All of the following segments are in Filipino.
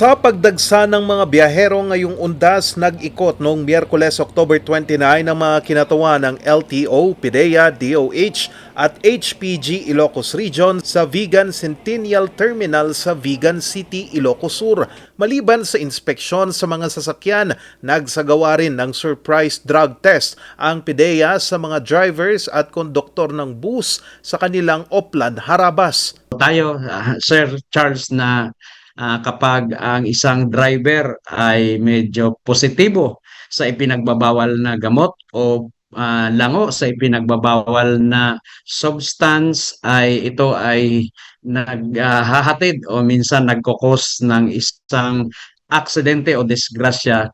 Sa pagdagsa ng mga biyahero ngayong undas, nag-ikot noong Miyerkules, October 29 ang mga kinatawa ng LTO, PIDEA, DOH at HPG Ilocos Region sa Vegan Centennial Terminal sa Vegan City, Ilocos Sur. Maliban sa inspeksyon sa mga sasakyan, nagsagawa rin ng surprise drug test ang PIDEA sa mga drivers at konduktor ng bus sa kanilang Oplan Harabas. tayo, ah, Sir Charles, na ah, kapag ang isang driver ay medyo positibo sa ipinagbabawal na gamot o ah, lango sa ipinagbabawal na substance ay ito ay naghahatid o minsan nagkokos ng isang aksidente o disgrasya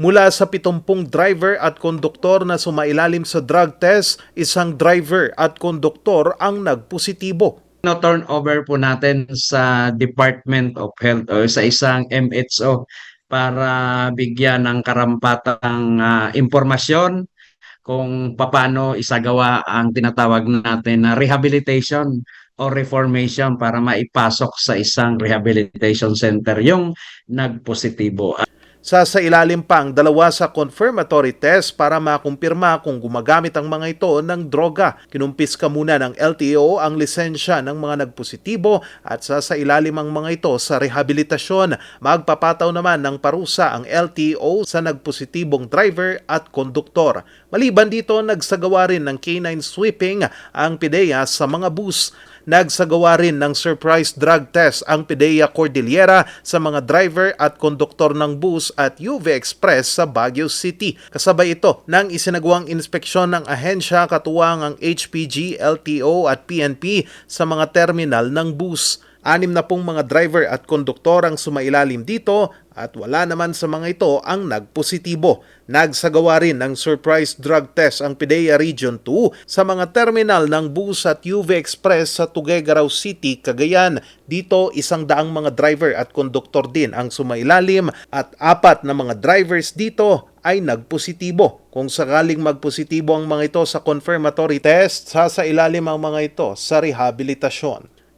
Mula sa 70 driver at konduktor na sumailalim sa drug test, isang driver at konduktor ang nagpositibo. No turnover po natin sa Department of Health o sa isang MHO para bigyan ng karampatang ah, impormasyon kung paano isagawa ang tinatawag natin na rehabilitation o reformation para maipasok sa isang rehabilitation center yung nagpositibo. Sa sa ilalim pang dalawa sa confirmatory test para makumpirma kung gumagamit ang mga ito ng droga. Kinumpiska muna ng LTO ang lisensya ng mga nagpositibo at sa sa ilalim ang mga ito sa rehabilitasyon. Magpapataw naman ng parusa ang LTO sa nagpositibong driver at konduktor. Maliban dito, nagsagawa rin ng canine sweeping ang PIDEA sa mga bus. Nagsagawa rin ng surprise drug test ang PIDEA Cordillera sa mga driver at konduktor ng bus at UV Express sa Baguio City. Kasabay ito ng isinagawang inspeksyon ng ahensya katuwang ang HPG, LTO at PNP sa mga terminal ng bus. Anim na pong mga driver at konduktor ang sumailalim dito at wala naman sa mga ito ang nagpositibo. Nagsagawa rin ng surprise drug test ang PIDEA Region 2 sa mga terminal ng bus at UV Express sa Tuguegarao City, Cagayan. Dito isang daang mga driver at konduktor din ang sumailalim at apat na mga drivers dito ay nagpositibo. Kung sakaling magpositibo ang mga ito sa confirmatory test, sasailalim ang mga ito sa rehabilitasyon.